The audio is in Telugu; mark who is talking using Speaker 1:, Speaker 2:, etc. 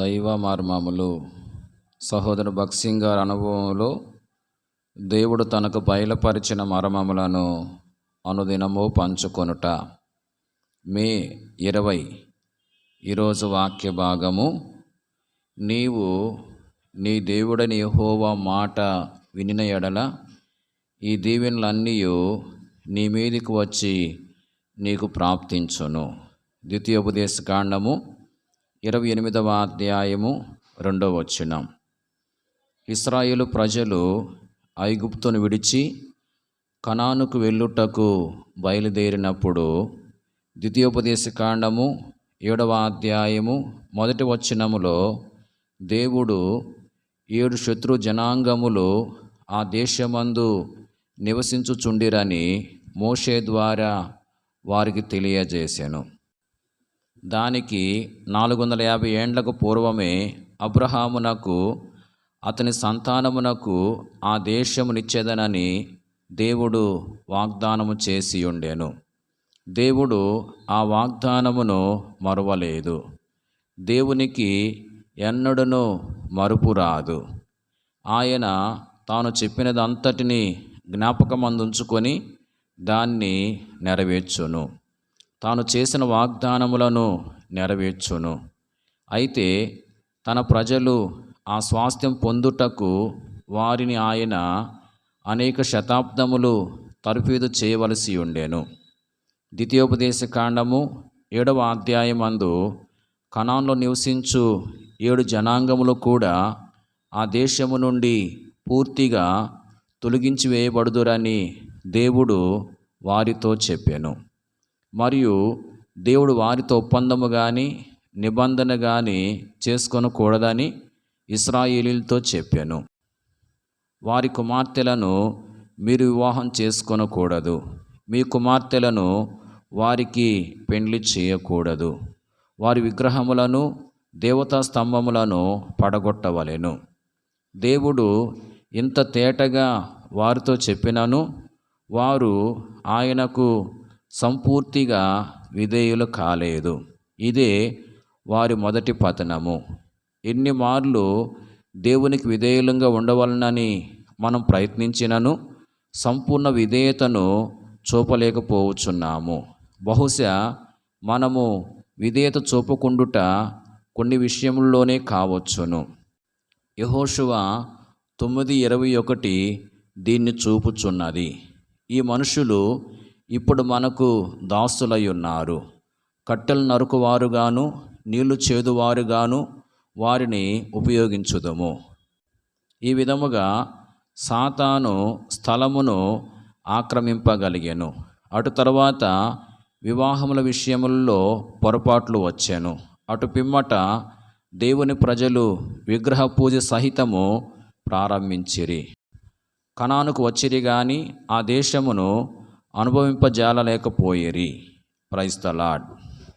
Speaker 1: దైవ మర్మములు సహోదరు భక్సింగ్ గారి అనుభవంలో దేవుడు తనకు బయలుపరిచిన మర్మములను అనుదినము పంచుకొనుట. మే ఇరవై ఈరోజు వాక్య భాగము. నీవు నీ దేవుడని హోవా మాట వినిన ఎడల ఈ దీవెనలన్నీ నీ మీదికి వచ్చి నీకు ప్రాప్తించును. ద్వితీయోపదేశ కాండము ఇరవై ఎనిమిదవ అధ్యాయము రెండవ వచనం. ఇస్రాయేలు ప్రజలు ఐగుప్తును విడిచి కనానుకు వెళ్ళుటకు బయలుదేరినప్పుడు ద్వితీయోపదేశ కాండము ఏడవ అధ్యాయము మొదటి వచనములో దేవుడు ఏడు శత్రు జనాంగములు ఆ దేశమందు నివసించుచుండిరని మోషే ద్వారా వారికి తెలియజేశాను దానికి నాలుగు వందల యాభై ఏండ్లకు పూర్వమే అబ్రహామునకు అతని సంతానమునకు ఆ దేశమునిచ్చేదనని దేవుడు వాగ్దానము చేసి ఉండెను దేవుడు ఆ వాగ్దానమును మరువలేదు. దేవునికి ఎన్నడను మరుపు రాదు. ఆయన తాను చెప్పినదంతటిని జ్ఞాపకమందుంచుకొని దాన్ని నెరవేర్చును. తాను చేసిన వాగ్దానములను నెరవేర్చును. అయితే తన ప్రజలు ఆ స్వాస్థ్యం పొందుటకు వారిని ఆయన అనేక శతాబ్దములు తరఫీదు చేయవలసి ఉండేను. ద్వితీయోపదేశ కాండము ఏడవ అధ్యాయమందు కణాన్లో నివసించు ఏడు జనాంగములు కూడా ఆ దేశము నుండి పూర్తిగా తొలగించి వేయబడుదురని దేవుడు వారితో చెప్పాను. మరియు దేవుడు వారితో ఒప్పందము కానీ నిబంధన కానీ చేసుకొనకూడదని ఇస్రాయేలీలతో చెప్పాను. వారి కుమార్తెలను మీరు వివాహం చేసుకొనకూడదు. మీ కుమార్తెలను వారికి పెండ్లి చేయకూడదు. వారి విగ్రహములను దేవతా స్తంభములను పడగొట్టవలెను. దేవుడు ఇంత తేటగా వారితో చెప్పినను వారు ఆయనకు సంపూర్తిగా విధేయులు కాలేదు. ఇదే వారి మొదటి పతనము. ఎన్ని మార్లు దేవునికి విధేయులంగా ఉండవలనని మనం ప్రయత్నించినను సంపూర్ణ విధేయతను చూపలేకపోవచ్చున్నాము. బహుశా మనము విధేయత చూపకుండుట కొన్ని విషయంలోనే కావచ్చును. యహోషువ తొమ్మిది ఇరవై ఒకటి దీన్ని చూపుచున్నది. ఈ మనుషులు ఇప్పుడు మనకు దాసులై ఉన్నారు. కట్టెలు నరుకువారుగాను నీళ్ళు చేదువారుగాను వారిని ఉపయోగించుదము. ఈ విధముగా సాతాను స్థలమును ఆక్రమింపగలిగాను. అటు తర్వాత వివాహముల విషయముల్లో పొరపాట్లు వచ్చాను. అటు పిమ్మట దేవుని ప్రజలు విగ్రహ పూజ సహితము ప్రారంభించిరి. కణానుకు వచ్చిరి కానీ ఆ దేశమును అనుభవింపజాలలేకపోయిరి ప్రైస్తలాడ్